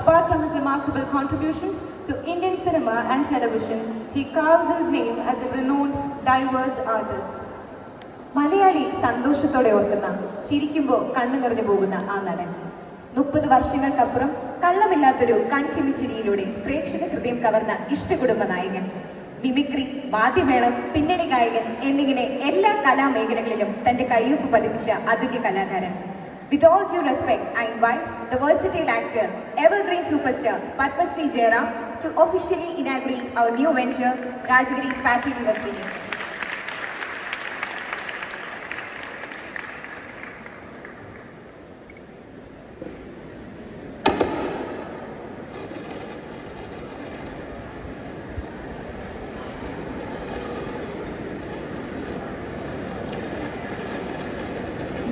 Apart from his remarkable contributions to Indian cinema and television, he carves his name as a renowned, diverse artist. Malayali സന്തോഷത്തോടെ ഓർക്കുന്ന ചിരിക്കുമ്പോൾ കണ്ണു നിറഞ്ഞു പോകുന്ന ആ നടൻ. മുപ്പത് വർഷങ്ങൾക്കപ്പുറം കള്ളമില്ലാത്തൊരു കൺചിമിച്ചിരിയിലൂടെ പ്രേക്ഷക ഹൃദയം കവർന്ന ഇഷ്ടകുടുംബ നായകൻ. മിമിക്രി വാദ്യമേളം പിന്നണി ഗായകൻ എന്നിങ്ങനെ എല്ലാ കലാമേഖലകളിലും തന്റെ കയ്യൊപ്പ് പതിപ്പിച്ച അതുല്യ കലാകാരൻ. With all due respect, I invite the versatile actor, evergreen superstar Padmasree Jairam to officially inaugurate our new venture, Rajagiri Fatty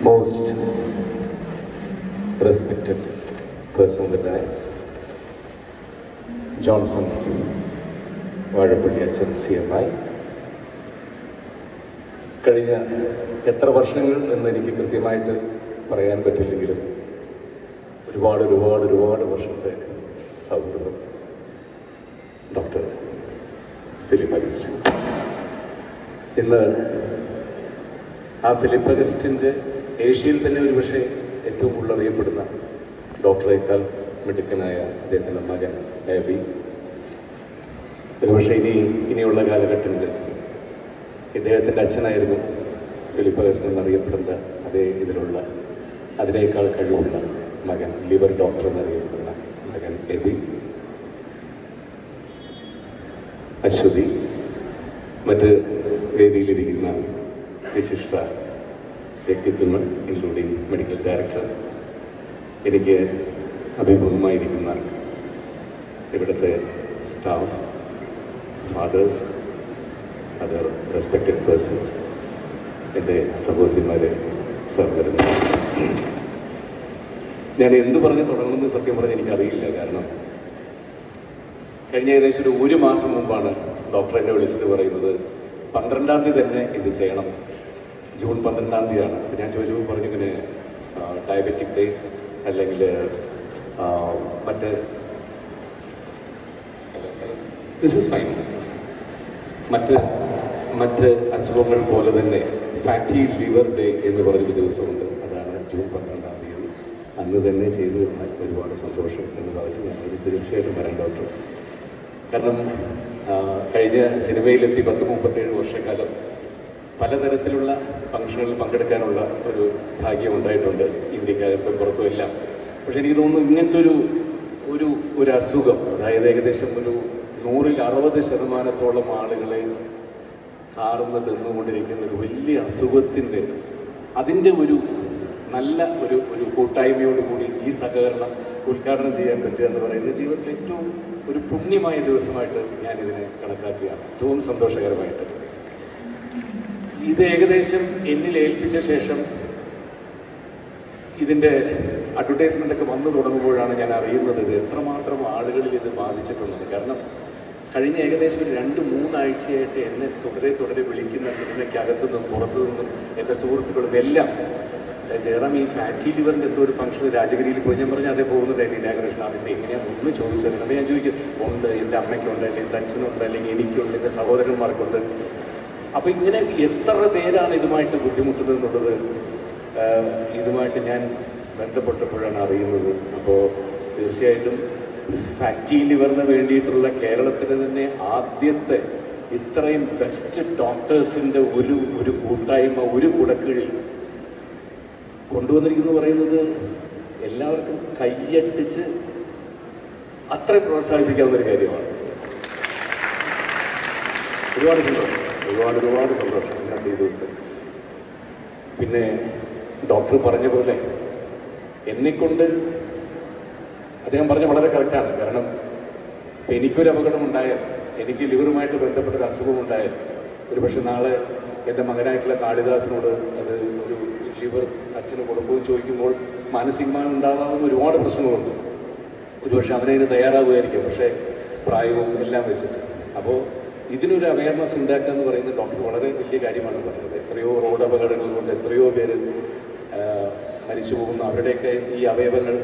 most respected person in the dais, Johnson Vazhappally അച്ഛൻ സി എം ഐ കഴിഞ്ഞ എത്ര വർഷങ്ങൾ എന്ന് എനിക്ക് കൃത്യമായിട്ട് പറയാൻ പറ്റില്ലെങ്കിലും ഒരുപാട് ഒരുപാട് ഒരുപാട് വർഷത്തെ സൗഹൃദം ഡോക്ടർ ഫിലിപ്പ് അഗസ്റ്റിൻ. ഇന്ന് ആ ഫിലിപ്പ് അഗസ്റ്റിന്റെ ഏഷ്യയിൽ തന്നെ ഒരു പക്ഷേ ഏറ്റവും കൂടുതൽ അറിയപ്പെടുന്ന ഡോക്ടറേക്കാൾ മിടുക്കനായ അദ്ദേഹത്തിന്റെ മകൻ എബി ഒരുപക്ഷെ ഇനി ഇനിയുള്ള കാലഘട്ടങ്ങളിൽ ഇദ്ദേഹത്തിന്റെ അച്ഛനായിരുന്നു ഫിലിപ്പ് അഗസ്റ്റിൻ എന്നറിയപ്പെടുന്ന അതേ ഇതിലുള്ള അതിനേക്കാൾ കഴിവുള്ള മകൻ ലിവർ ഡോക്ടർ എന്നറിയപ്പെടുന്ന മകൻ എബി അശ്വതി. മറ്റ് വേദിയിലിരിക്കുന്ന വിശിഷ്ട വ്യക്തിത്വങ്ങൾ ഇൻക്ലൂഡിങ് മെഡിക്കൽ ഡയറക്ടർ എനിക്ക് അഭിമുഖമായിരിക്കുന്ന ഇവിടുത്തെ staff fathers other respected persons എന്റെ സഹോദരിമാരെ സഹോദരന്മാർ ഞാൻ എന്ത് പറഞ്ഞ് തുടങ്ങണമെന്ന് സത്യം പറഞ്ഞ് എനിക്കറിയില്ല. കാരണം കഴിഞ്ഞ ഏകദേശം ഒരു ഒരു മാസം മുമ്പാണ് ഡോക്ടർ എന്നെ വിളിച്ചിട്ട് പറയുന്നത് പന്ത്രണ്ടാം തീയതി തന്നെ ഇത് ചെയ്യണം. ജൂൺ പന്ത്രണ്ടാം തീയതിയാണ്. അപ്പോൾ ഞാൻ ചോദിച്ചപ്പോൾ പറഞ്ഞു ഇങ്ങനെ ഡയബറ്റിക് ഡേ അല്ലെങ്കിൽ മറ്റ് ദിസ് ഇസ് ഫൈൻ മറ്റ് മറ്റ് അസുഖങ്ങൾ പോലെ തന്നെ ഫാറ്റി ലിവർ ഡേ എന്ന് പറഞ്ഞൊരു ദിവസമുണ്ട്. അതാണ് ജൂൺ പന്ത്രണ്ടാം തീയതി. അന്ന് തന്നെ ചെയ്തു തന്നാൽ ഒരുപാട് സന്തോഷം എന്ന് പറഞ്ഞ് ഞാനത് തീർച്ചയായിട്ടും വരാൻ ഡോക്ടർ കാരണം കഴിഞ്ഞ സിനിമയിലെത്തി പത്ത് മുപ്പത്തേഴ് വർഷക്കാലം പലതരത്തിലുള്ള ഫംഗ്ഷനുകളിൽ പങ്കെടുക്കാനുള്ള ഒരു ഭാഗ്യം ഉണ്ടായിട്ടുണ്ട് ഇന്ത്യക്കകത്തും പുറത്തും എല്ലാം. പക്ഷെ എനിക്ക് തോന്നുന്നു ഇങ്ങനത്തെ ഒരു ഒരു ഒരു അസുഖം അതായത് ഏകദേശം ഒരു നൂറിൽ അറുപത് ശതമാനത്തോളം ആളുകളെ കാർന്ന് തിന്നുകൊണ്ടിരിക്കുന്ന ഒരു വലിയ അസുഖത്തിന്റെ അതിന്റെ ഒരു നല്ല ഒരു ഒരു കൂട്ടായ്മയോട് കൂടി ഈ സഹകരണം ഉദ്ഘാടനം ചെയ്യാൻ പറ്റുക എന്ന് പറയുന്നത് ജീവിതത്തിൽ ഏറ്റവും ഒരു പുണ്യമായ ദിവസമായിട്ട് ഞാനിതിനെ കണക്കാക്കുകയാണ്. ഏറ്റവും സന്തോഷകരമായിട്ട്. ഇത് ഏകദേശം എന്നിൽ ഏൽപ്പിച്ച ശേഷം ഇതിന്റെ അഡ്വർടൈസ്മെന്റ് ഒക്കെ വന്നു തുടങ്ങുമ്പോഴാണ് ഞാൻ അറിയുന്നത് ഇത് എത്രമാത്രം ആളുകളിൽ ഇത് ബാധിച്ചിട്ടുള്ളത്. കാരണം കഴിഞ്ഞ ഏകദേശം ഒരു രണ്ട് മൂന്നാഴ്ചയായിട്ട് എന്നെ തുടരെ തുടരെ വിളിക്കുന്ന സിനിമയ്ക്കകത്തു നിന്നും പുറത്തു നിന്നും എന്റെ സുഹൃത്തുക്കളും എല്ലാം ജയറാം ഈ ഫാറ്റി ലിവറിന്റെ എന്തോ ഒരു ഫംഗ്ഷൻ രാജഗിരിയിൽ പോയി. ഞാൻ പറഞ്ഞു അതേ പോകുന്നത് ഇനാഗ്രേഷൻ അതിന്റെ എങ്ങനെയാണ് ഒന്ന് ചോദിച്ചത് അപ്പോൾ ഞാൻ ചോദിക്കും ഉണ്ട് എന്റെ അമ്മയ്ക്കുണ്ട് അല്ലെങ്കിൽ അച്ഛനുണ്ട് അല്ലെങ്കിൽ എനിക്കുണ്ട് എന്റെ സഹോദരന്മാർക്കുണ്ട്. അപ്പോൾ ഇങ്ങനെ എത്ര പേരാണ് ഇതുമായിട്ട് ബുദ്ധിമുട്ടുന്നത് എന്നുള്ളത് ഇതുമായിട്ട് ഞാൻ ബന്ധപ്പെട്ടപ്പോഴാണ് അറിയുന്നത്. അപ്പോൾ തീർച്ചയായിട്ടും ഫാറ്റി ലിവറിന് വേണ്ടിയിട്ടുള്ള കേരളത്തിലെ തന്നെ ആദ്യത്തെ ഇത്രയും ബെസ്റ്റ് ഡോക്ടേഴ്സിന്റെ ഒരു ഒരു കൂട്ടായ്മ ഒരു കുടക്കീഴിൽ കൊണ്ടുവന്നിരിക്കുന്നു പറയുന്നത് എല്ലാവർക്കും കൈയട്ടിച്ച് അത്രയും പ്രോത്സാഹിപ്പിക്കാവുന്ന ഒരു കാര്യമാണ്. ഒരുപാട് സന്തോഷം. ഒരുപാട് ഒരുപാട് സന്തോഷം ഇന്നത്തെ ഈ ദിവസം. പിന്നെ ഡോക്ടർ പറഞ്ഞ പോലെ എന്നെക്കൊണ്ട് അദ്ദേഹം പറഞ്ഞ വളരെ കറക്റ്റാണ് കാരണം എനിക്കൊരു അപകടം ഉണ്ടായാൽ എനിക്ക് ലിവറുമായിട്ട് ബന്ധപ്പെട്ട ഒരു അസുഖം ഉണ്ടായാൽ ഒരു പക്ഷെ നാളെ എന്റെ മകനായിട്ടുള്ള കാളിദാസിനോട് അത് ഒരു ലിവർ അച്ഛന് കുടുംബവും ചോദിക്കുമ്പോൾ മാനസികമായി ഉണ്ടാകാവുന്ന ഒരുപാട് പ്രശ്നങ്ങളുണ്ട്. ഒരുപക്ഷെ അവനതിന് തയ്യാറാവുമായിരിക്കും പക്ഷേ പ്രായവും എല്ലാം വെച്ചിട്ട്. അപ്പോൾ ഇതിനൊരു അവയർനെസ് ഉണ്ടാക്കുക എന്ന് പറയുന്നത് ഡോക്ടർ വളരെ വലിയ കാര്യമാണ് പറയുന്നത് എത്രയോ റോഡ് അപകടങ്ങൾ കൊണ്ട് എത്രയോ പേര് മരിച്ചു പോകുന്ന. അവരുടെയൊക്കെ ഈ അവയവങ്ങൾ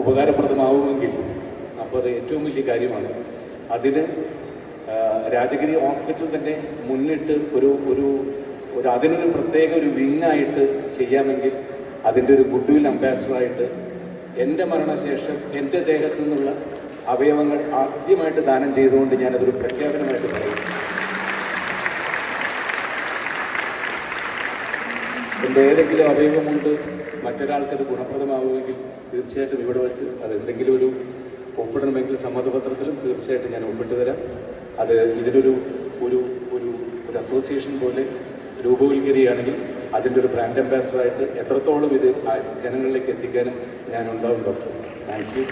ഉപകാരപ്രദമാവുമെങ്കിൽ അപ്പോൾ അത് ഏറ്റവും വലിയ കാര്യമാണ്. അതിന് രാജഗിരി ഹോസ്പിറ്റൽ തന്നെ മുന്നിട്ട് ഒരു ഒരു ഒരു അതിനൊരു പ്രത്യേക ഒരു വിങ്ങായിട്ട് ചെയ്യാമെങ്കിൽ അതിന്റെ ഒരു ഗുഡ് വിൽ അംബാസിഡറായിട്ട് എന്റെ മരണശേഷം എന്റെ ദേഹത്തു നിന്നുള്ള അവയവങ്ങൾ ആദ്യമായിട്ട് ദാനം ചെയ്തുകൊണ്ട് ഞാനതൊരു പ്രഖ്യാപനമായിട്ട് പറയും. എന്റെ ഏതെങ്കിലും അവയവം കൊണ്ട് മറ്റൊരാൾക്ക് അത് ഗുണപ്രദമാവുമെങ്കിൽ തീർച്ചയായിട്ടും ഇവിടെ വെച്ച് അത് എന്തെങ്കിലും ഒരു ഒപ്പിടണമെങ്കിൽ സമ്മതപത്രത്തിലും തീർച്ചയായിട്ടും ഞാൻ ഒപ്പിട്ട് തരാം. അത് ഇതിനൊരു ഒരു ഒരു ഒരു അസോസിയേഷൻ പോലെ രൂപവൽക്കരിക്കുകയാണെങ്കിൽ അതിന്റെ ഒരു ബ്രാൻഡ് അംബാസഡറായിട്ട് എത്രത്തോളം ഇത് ജനങ്ങളിലേക്ക് എത്തിക്കാനും ഞാൻ ഉണ്ടാവും ഡോക്ടർ താങ്ക് യു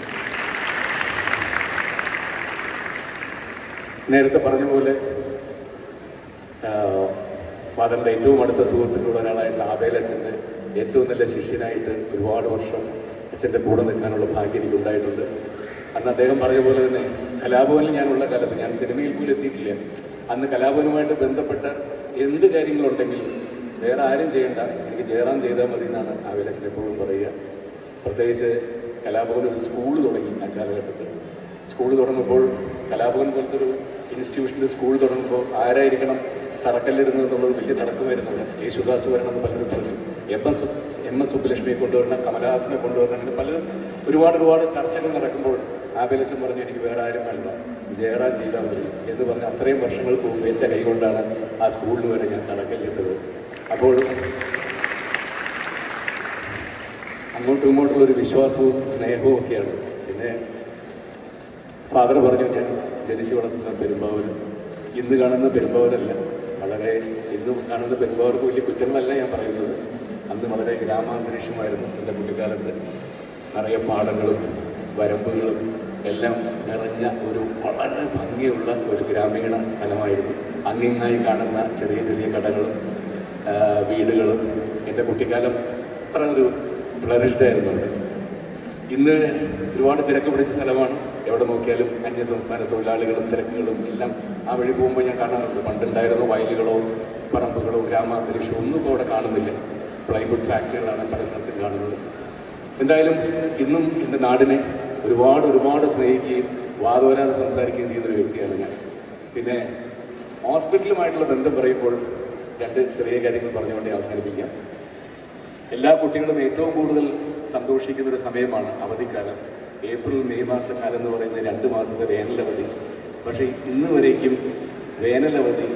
നേരത്തെ പറഞ്ഞ പോലെ ഫാദറിന്റെ ഏറ്റവും അടുത്ത സുഹൃത്തിനുള്ള ഒരാളായിട്ടുള്ള ആബേലച്ഛന്റെ ഏറ്റവും നല്ല ശിഷ്യനായിട്ട് ഒരുപാട് വർഷം അച്ഛന്റെ കൂടെ നിൽക്കാനുള്ള ഭാഗ്യം എനിക്ക് ഉണ്ടായിട്ടുണ്ട് അന്ന് അദ്ദേഹം പറഞ്ഞ പോലെ തന്നെ കലാഭവനിൽ ഞാനുള്ള കാലത്ത് ഞാൻ സിനിമയിൽ പോലും എത്തിയിട്ടില്ല. അന്ന് കലാഭവനുമായിട്ട് ബന്ധപ്പെട്ട എന്ത് കാര്യങ്ങളുണ്ടെങ്കിൽ വേറെ ആരും ചെയ്യേണ്ട എനിക്ക് ജയറാം ചെയ്താൽ മതി എന്നാണ് ആവേലച്ചൻ എപ്പോഴും പറയുക. പ്രത്യേകിച്ച് കലാഭവൻ ഒരു സ്കൂൾ തുടങ്ങി ആ കാലഘട്ടത്തിൽ സ്കൂൾ തുടങ്ങുമ്പോൾ കലാഭവൻ പോലത്തെ ഒരു ഇൻസ്റ്റിറ്റ്യൂഷനിൽ സ്കൂൾ തുടങ്ങുമ്പോൾ ആരായിരിക്കണം തറക്കല്ലിടുന്നത് എന്നുള്ളത് വലിയ തർക്കമായിരുന്നുണ്ട് യേശുദാസ് വരണം എന്ന് പലരും പറഞ്ഞു. എം എസ് എം എസ് സുബ്ബലക്ഷ്മിയെ കൊണ്ടുവരണം കമലഹാസനെ കൊണ്ടുവരണം അങ്ങനെ പലരും ഒരുപാട് ഒരുപാട് ചർച്ചകൾ നടക്കുമ്പോൾ ആബേലച്ചൻ പറഞ്ഞു എനിക്ക് വേറെ ആരും വേണ്ട. ജയറാം ചെയ്താൽ മതി. എന്ന് പറഞ്ഞ് അത്രയും വർഷങ്ങൾക്ക് മുമ്പ് എന്റെ കൈകൊണ്ടാണ് ആ സ്കൂളിൽ വരെ ഞാൻ തറക്കല്ലിട്ടത്. അപ്പോൾ അങ്ങോട്ടും ഇങ്ങോട്ടുള്ള ഒരു വിശ്വാസവും സ്നേഹവും ഒക്കെയാണ്. പിന്നെ ഫാദർ പറഞ്ഞു ഞാൻ ജനിച്ചു വളർത്തുന്ന പെരുമ്പാവൂര് ഇന്ന് കാണുന്ന പെരുമ്പാവൂരല്ല. വളരെ ഇന്ന് കാണുന്ന പെരുമ്പാവൂർക്ക് വലിയ കുറ്റങ്ങളല്ല ഞാൻ പറയുന്നത്. അന്ന് വളരെ ഗ്രാമാന്തരീക്ഷമായിരുന്നു എന്റെ കുട്ടിക്കാലത്ത്. നിറയെ പാടങ്ങളും വരമ്പുകളും എല്ലാം നിറഞ്ഞ ഒരു വളരെ ഭംഗിയുള്ള ഒരു ഗ്രാമീണ സ്ഥലമായിരുന്നു. അങ്ങിങ്ങായി കാണുന്ന ചെറിയ ചെറിയ കടകളും വീടുകളും എന്റെ കുട്ടിക്കാലം അത്ര ഒരു ഫ്ലറിഷ്ഡ് ആയിരുന്നു. ഇന്ന് ഒരുപാട് തിരക്ക് പിടിച്ച സ്ഥലമാണ് എവിടെ നോക്കിയാലും അന്യസംസ്ഥാന തൊഴിലാളികളും തിരക്കുകളും എല്ലാം ആ വഴി പോകുമ്പോൾ ഞാൻ കാണാറുണ്ട്. പണ്ടുണ്ടായിരുന്ന വയലുകളോ പറമ്പുകളോ ഗ്രാമാന്തരീക്ഷമോ ഒന്നും ഇപ്പോൾ അവിടെ കാണുന്നില്ല. പ്ലൈവുഡ് ഫാക്ടറികളാണ് പല സ്ഥലത്തും കാണുന്നത്. എന്തായാലും ഇന്നും എന്റെ നാടിനെ ഒരുപാട് ഒരുപാട് സ്നേഹിക്കുകയും വാദോരാതെ സംസാരിക്കുകയും ചെയ്യുന്നൊരു വ്യക്തിയാണ് ഞാൻ. പിന്നെ ഹോസ്പിറ്റലുമായിട്ടുള്ള ബന്ധം പറയുമ്പോൾ രണ്ട് ചെറിയ കാര്യങ്ങൾ പറഞ്ഞുകൊണ്ട് അവസാനിപ്പിക്കാം. എല്ലാ കുട്ടികളും ഏറ്റവും കൂടുതൽ സന്തോഷിക്കുന്ന ഒരു സമയമാണ് അവധിക്കാലം. ഏപ്രിൽ മെയ് മാസക്കാലം എന്ന് പറയുന്ന രണ്ട് മാസത്തെ വേനലവധി പക്ഷേ ഇന്ന് വരേക്കും വേനലവധി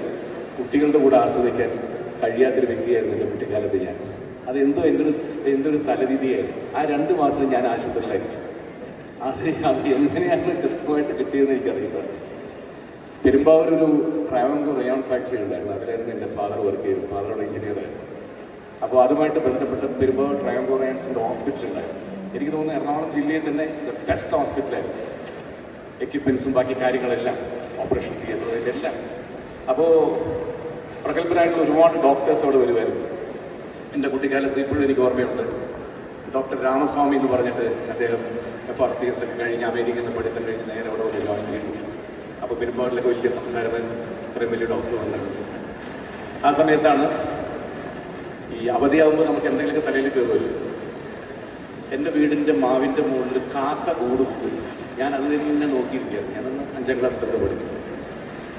കുട്ടികളുടെ കൂടെ ആസ്വദിക്കാൻ കഴിയാത്തൊരു വ്യക്തിയായിരുന്നു എന്റെ കുട്ടിക്കാലത്ത് ഞാൻ. അത് എന്തോ എന്റെ ഒരു എന്റെ ഒരു തലവിധിയായിരുന്നു ആ രണ്ട് മാസം ഞാൻ ആശുപത്രിയിലായിരുന്നു അത് അത് എങ്ങനെയാണ് ചെറുപ്പമായിട്ട് കിട്ടിയതെന്ന് എനിക്കറിയില്ല. പെരുമ്പാവൂർ ഒരു ട്രാവൻകൂർ റയോൺ ഫാക്ടറി ഉണ്ടായിരുന്നു. അതിലായിരുന്നു എന്റെ ഫാദർ വർക്ക് ചെയ്തത്. ഫാദറോട് എഞ്ചിനീയറായിരുന്നു. അപ്പോൾ അതുമായിട്ട് ബന്ധപ്പെട്ട പെരുമ്പാവൂർ ട്രാവൻകൂർ റയോൺസിന്റെ ഹോസ്പിറ്റൽ ഉണ്ടായിരുന്നു. എനിക്ക് തോന്നുന്നു എറണാകുളം ജില്ലയിൽ തന്നെ ബെസ്റ്റ് ഹോസ്പിറ്റലായിരുന്നു എക്യുപ്മെൻസും ബാക്കി കാര്യങ്ങളെല്ലാം ഓപ്പറേഷൻ തിയേറ്റർ എല്ലാം അപ്പോൾ പ്രഗത്ഭരായിട്ടുള്ള ഒരുപാട് ഡോക്ടേഴ്സ് അവിടെ വരുമായിരുന്നു. എന്റെ കുട്ടിക്കാലത്ത് ഇപ്പോഴും എനിക്ക് ഓർമ്മയുണ്ട്. ഡോക്ടർ രാമസ്വാമി എന്ന് പറഞ്ഞിട്ട് അദ്ദേഹം എഫ് ആർ സി എസ് ഒക്കെ കഴിഞ്ഞ് അമേരിക്കയിൽ നിന്ന് പഠിത്തം കഴിഞ്ഞ് നേരെ അവിടെ വന്ന് ജോയിൻ ചെയ്തു. അപ്പോൾ പെരുമ്പാടിലൊക്കെ വലിയ സംസ്കാരം ഇത്രയും വലിയ ഡോക്ടർ വന്നത് ആ സമയത്താണ് ഈ അവധിയാകുമ്പോൾ നമുക്ക് എന്തെങ്കിലുമൊക്കെ തലയിൽ കയറുമല്ലോ. എന്റെ വീടിന്റെ മാവിന്റെ മുകളിൽ കാക്ക കൂടുപോയി ഞാൻ അതിൽ നിന്ന് നോക്കിയിരിക്കുകയാണ്. ഞാനന്ന് അഞ്ചാം ക്ലാസ്സിലൊക്കെ പഠിക്കും